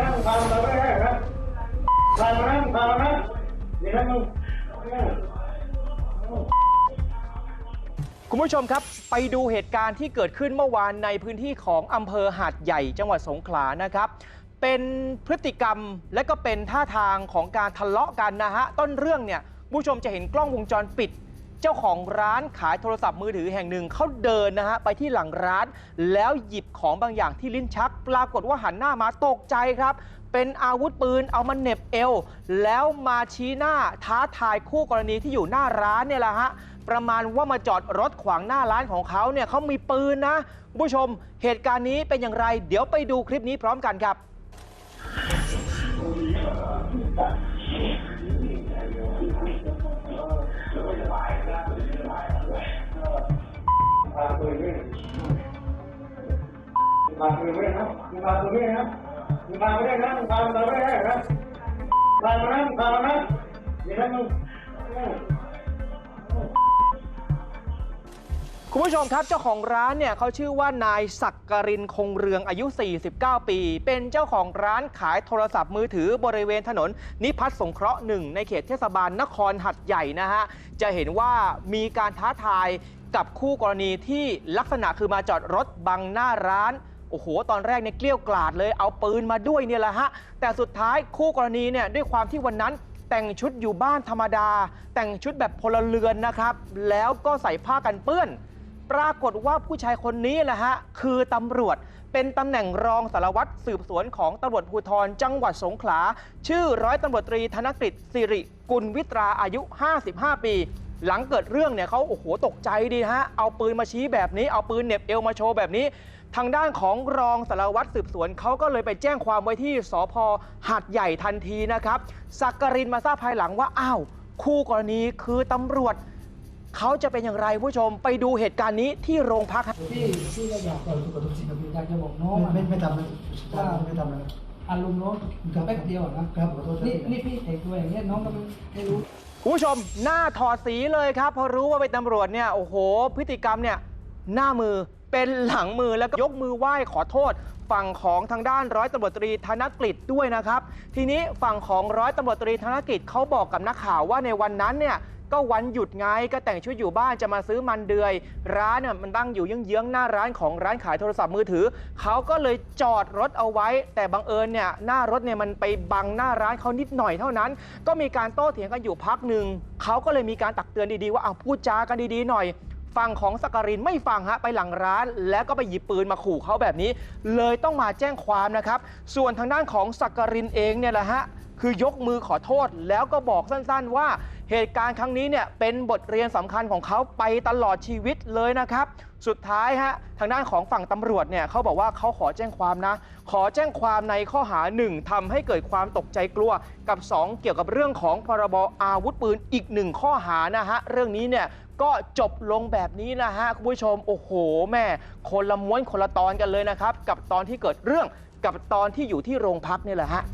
นะมึงพามาไม่ได้นะพามานะมึงพามานะเดี๋ยวนะมึงคุณผู้ชมครับ ไปดูเหตุการณ์ที่เกิดขึ้นเมื่อวานในพื้นที่ของอำเภอหาดใหญ่จังหวัดสงขลานะครับ เป็นพฤติกรรมและก็เป็นท่าทางของการทะเลาะกันนะฮะ ต้นเรื่องเนี่ยผู้ชมจะเห็นกล้องวงจรปิด เจ้าของร้านขายโทรศัพท์มือถือแห่งหนึ่งเขาเดินนะฮะไปที่หลังร้าน แล้วหยิบของบางอย่างที่ลิ้นชัก ปรากฏว่าหันหน้ามาตกใจครับ เป็นอาวุธปืนเอามาเหน็บเอว แล้วมาชี้หน้าท้าทายคู่กรณีที่อยู่หน้าร้านเนี่ยแหละฮะประมาณว่ามาจอดรถขวางหน้าร้านของเขาเนี่ยเขามีปืนนะผู้ชมเหตุการณ์นี้เป็นอย่างไร เดี๋ยวไปดูคลิปนี้พร้อมกันครับ ปืนด้วยมึงพาปืนไม่ได้นะมึงพาปืนไม่ได้นะมึงพาไม่ได้นะมึงพามาไม่ได้นะพามานะมึงพามานะเดี๋ยวนมึงคุณผู้ชมครับเจ้าของร้านเนี่ยเขาชื่อว่านายศักกรินคงเรืองอายุ 49 ปี เป็นเจ้าของร้านขายโทรศัพท์มือถือบริเวณถนน นิพัฒน์สงเคราะห์หนึ่งในเขตเทศบาลนครหัดใหญ่นะฮะ จะเห็นว่ามีการท้าทาย กับคู่กรณีที่ลักษณะคือมาจอดรถบังหน้าร้านโอ้โห ตอนแรกเนี่ยเกลี้ยวกล่อดเลย เอาปืนมาด้วยเนี่ยแหละฮะ แต่สุดท้ายคู่กรณีเนี่ยด้วยความที่วันนั้นแต่งชุดอยู่บ้านธรรมดา แต่งชุดแบบพลเรือนนะครับ แล้วก็ใส่ผ้ากันเปื้อน ปรากฏว่าผู้ชายคนนี้แหละฮะ คือตำรวจ เป็นตำแหน่งรองสารวัตรสืบสวนของตำรวจภูธรจังหวัดสงขลา ชื่อร้อยตำรวจตรีธนกฤษสิริกุลวิตราอายุ 55 ปี หลังเกิดเรื่องเนี่ยเขาโอ้โหตกใจดีฮะ เอาปืนมาชี้แบบนี้ เอาปืนเหน็บเอวมาโชว์แบบนี้ ทางด้านของรองสารวัตรสืบสวนเขาก็เลยไปแจ้งความไว้ที่สพหัดใหญ่ทันทีนะครับสักกรินมาทราบภายหลังว่าอ้าวคู่กรณีคือตำรวจเขาจะเป็นอย่างไรผู้ชมไปดูเหตุการณ์นี้ที่โรงพักครับพี่พี่ก็อยากปล่อยตัวกับทุกสิ่งกับทุกอย่างจะบอกน้องไม่อะไม่ไม่ทำนะไม่ทำนะอารมณ์น้องแป๊บเดียวอะนะครับขอโทษครับนี่นี่พี่แต่งตัวอย่างเงี้ยน้องก็ไม่ไม่รู้ คุณผู้ชมหน้าถอดสีเลยครับพอรู้ว่าเป็นตำรวจเนี่ยโอ้โห พฤติกรรมเนี่ยหน้ามือเป็นหลังมือแล้วก็ยกมือไหว้ขอโทษ ฝั่งของทางด้านร้อยตำรวจตรีธนกฤษด้วยนะครับ ทีนี้ฝั่งของร้อยตำรวจตรีธนกฤษเขาบอกกับนักข่าวว่าในวันนั้นเนี่ย ก็วันหยุดไงก็แต่งชุดอยู่บ้านจะมาซื้อมันเดือย ร้านเนี่ยมันตั้งอยู่เยื้องๆหน้าร้านของร้านขายโทรศัพท์มือถือ เขาก็เลยจอดรถเอาไว้ แต่บังเอิญเนี่ยหน้ารถเนี่ยมันไปบังหน้าร้านเขานิดหน่อยเท่านั้น ก็มีการโต้เถียงกันอยู่พักหนึ่งเขาก็เลยมีการตักเตือนดีๆว่าเอาพูดจากันดีๆหน่อยฝั่งของสักการินไม่ฟังฮะไปหลังร้าน แล้วก็ไปหยิบปืนมาขู่เขาแบบนี้ เลยต้องมาแจ้งความนะครับ ส่วนทางด้านของสักการินเองเนี่ยแหละฮะคือยกมือขอโทษแล้วก็บอกสั้นๆว่า เหตุการณ์ครั้งนี้เนี่ยเป็นบทเรียนสำคัญของเขาไปตลอดชีวิตเลยนะครับ สุดท้ายฮะทางด้านของฝั่งตำรวจเนี่ยเขาบอกว่าเขาขอแจ้งความนะ ขอแจ้งความในข้อหา 1ทำให้เกิดความตกใจกลัว กับ 2 เกี่ยวกับเรื่องของพรบอาวุธปืนอีกหนึ่งข้อหานะฮะเรื่องนี้เนี่ยก็จบลงแบบนี้นะฮะคุณผู้ชมโอ้โหแม่คนละม้วนคนละตอนกันเลยนะครับกับตอนที่เกิดเรื่องกับตอนที่อยู่ที่โรงพักนี่แหละฮะ